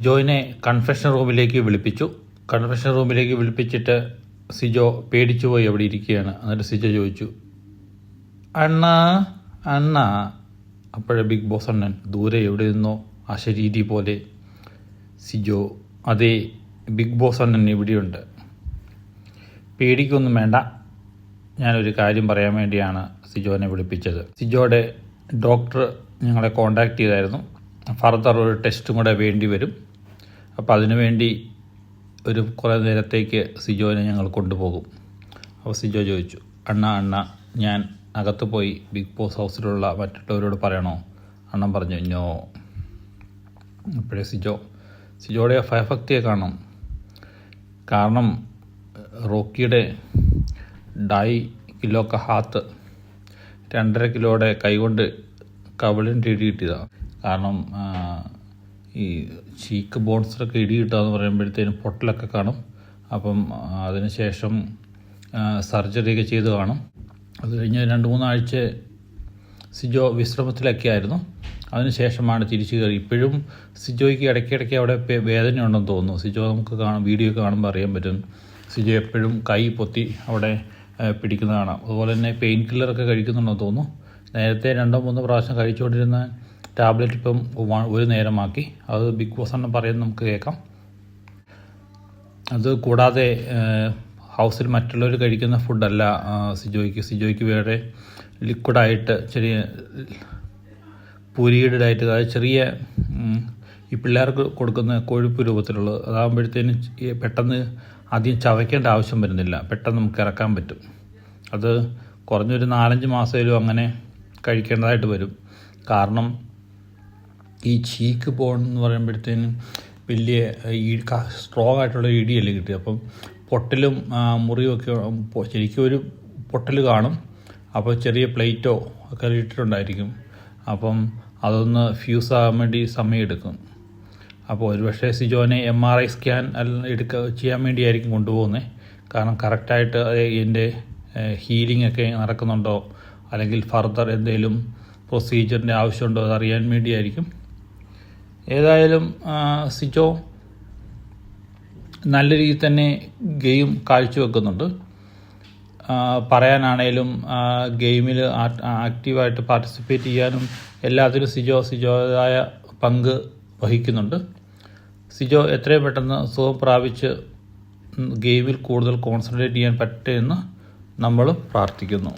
ജോയിനെ confession റൂമിലേക്ക് വിളിപ്പിച്ചു. Confession റൂമിലേക്ക് വിളിപ്പിച്ചിട്ട് സിജോ പേടിച്ചു പോയി അവിടെ ഇരിക്കുകയാണ്. എന്നിട്ട് സിജോ ചോദിച്ചു അണ്ണ അണ്ണ. അപ്പോഴേ ബിഗ് ബോസ് അണ്ണൻ ദൂരെ എവിടെ നിന്നോ അശരീരി പോലെ സിജോ അതേ ബിഗ് ബോസ് അണ്ണൻ ഇവിടെയുണ്ട്. പേടിക്കൊന്നും വേണ്ട. ഞാനൊരു കാര്യം പറയാൻ വേണ്ടിയാണ് സിജോനെ വിളിപ്പിച്ചത്. സിജോയുടെ ഡോക്ടർ ഞങ്ങളെ കോണ്ടാക്ട് ചെയ്തായിരുന്നു. ഫർദർ ഒരു ടെസ്റ്റും കൂടെ വേണ്ടി വരും. അപ്പോൾ അതിനു വേണ്ടി ഒരു കുറേ നേരത്തേക്ക് സിജോനെ ഞങ്ങൾ കൊണ്ടുപോകും. അപ്പോൾ സിജോ ചോദിച്ചു അണ്ണ അണ്ണ ഞാൻ അകത്ത് പോയി ബിഗ് ബോസ് ഹൗസിലുള്ള മറ്റുള്ളവരോട് പറയണോ? അണ്ണൻ പറഞ്ഞു ഞോ അപ്പോഴേ സിജോ സിജോയുടെ ഭയഭക്തിയെ കാണണം. കാരണം റോക്കിയുടെ ഡൈ കിലോ ഹാത്ത് രണ്ടര കിലോയുടെ കൈകൊണ്ട് കവിളിന്റെ ഇടി കിട്ടിയതാണ് കാരണം ഈ ചീക്ക് ബോൺസിലൊക്കെ ഇടി കിട്ടുക എന്ന് പറയുമ്പോഴത്തേനും പൊട്ടലൊക്കെ കാണും. അപ്പം അതിനുശേഷം സർജറിയൊക്കെ ചെയ്ത് കാണും. അത് കഴിഞ്ഞ് രണ്ട് മൂന്നാഴ്ച സിജോ വിശ്രമത്തിലൊക്കെ ആയിരുന്നു അതിനുശേഷമാണ് തിരിച്ചു കയറി. ഇപ്പോഴും സിജോയ്ക്ക് ഇടയ്ക്കിടയ്ക്ക് അവിടെ വേദന ഉണ്ടെന്ന് തോന്നുന്നു. സിജോ നമുക്ക് കാണാം വീഡിയോ കാണുമ്പോൾ അറിയാൻ പറ്റും. സിജോ എപ്പോഴും കൈ പൊത്തി അവിടെ പിടിക്കുന്നത് കാണാം. അതുപോലെ തന്നെ പെയിൻ കില്ലറൊക്കെ കഴിക്കുന്നുണ്ടെന്ന് തോന്നുന്നു. നേരത്തെ രണ്ടോ മൂന്നോ പ്രാവശ്യം കഴിച്ചുകൊണ്ടിരുന്ന ടാബ്ലറ്റ് ഇപ്പം ഒരു നേരമാക്കി. അത് ബിഗ് ബോസ് എന്ന് പറയുന്നത് നമുക്ക് കേൾക്കാം. അത് കൂടാതെ ഹൗസിൽ മറ്റുള്ളവർ കഴിക്കുന്ന ഫുഡല്ല സിജോയ്ക്ക്. സിജോയ്ക്ക് വേറെ ലിക്വിഡായിട്ട് ചെറിയ പൂരിയുടെ ആയിട്ട് അതായത് ചെറിയ ഈ പിള്ളേർക്ക് കൊടുക്കുന്ന കൊഴുപ്പ് രൂപത്തിലുള്ളത് അതാകുമ്പോഴത്തേനും പെട്ടെന്ന് ആദ്യം ചവയ്ക്കേണ്ട ആവശ്യം വരുന്നില്ല. പെട്ടെന്ന് നമുക്ക് ഇറക്കാൻ പറ്റും. അത് കുറഞ്ഞൊരു നാലഞ്ച് മാസമേലും അങ്ങനെ കഴിക്കേണ്ടതായിട്ട് വരും. കാരണം ഈ ചീക്ക് ബോൺ എന്ന് പറയുമ്പോഴത്തേനും വലിയ ഈ സ്ട്രോങ് ആയിട്ടുള്ള ഇടിയല്ലേ കിട്ടി അപ്പം പൊട്ടലും മുറിവൊക്കെ ശരിക്കും ഒരു പൊട്ടൽ കാണും. അപ്പോൾ ചെറിയ പ്ലേറ്റോ ഒക്കെ ഇട്ടിട്ടുണ്ടായിരിക്കും. അപ്പം അതൊന്ന് ഫ്യൂസ് ആകാൻ വേണ്ടി സമയമെടുക്കും. അപ്പോൾ ഒരുപക്ഷെ സിജോനെ എം ആർ ഐ സ്കാൻ എടുക്ക ചെയ്യാൻ വേണ്ടിയായിരിക്കും കൊണ്ടുപോകുന്നത് കാരണം കറക്റ്റായിട്ട് എന്റെ ഹീലിംഗ് ഒക്കെ നടക്കുന്നുണ്ടോ? അല്ലെങ്കിൽ ഫർദർ എന്തെങ്കിലും പ്രൊസീജിയറിന്റെ ആവശ്യമുണ്ടോ? അതറിയാൻ വേണ്ടിയായിരിക്കും. ഏതായാലും സിജോ നല്ല രീതിയിൽ തന്നെ ഗെയിം കാഴ്ചവെക്കുന്നുണ്ട്. പറയാനാണേലും ഗെയിമിൽ ആക്റ്റീവായിട്ട് പാർട്ടിസിപ്പേറ്റ് ചെയ്യാനും എല്ലാത്തിലും സിജോ സിജോതായ പങ്ക് വഹിക്കുന്നുണ്ട്. സിജോ എത്രയും പെട്ടെന്ന് സുഖം പ്രാപിച്ച് ഗെയിമിൽ കൂടുതൽ കോൺസെൻട്രേറ്റ് ചെയ്യാൻ പറ്റുമെന്ന് നമ്മൾ പ്രാർത്ഥിക്കുന്നു.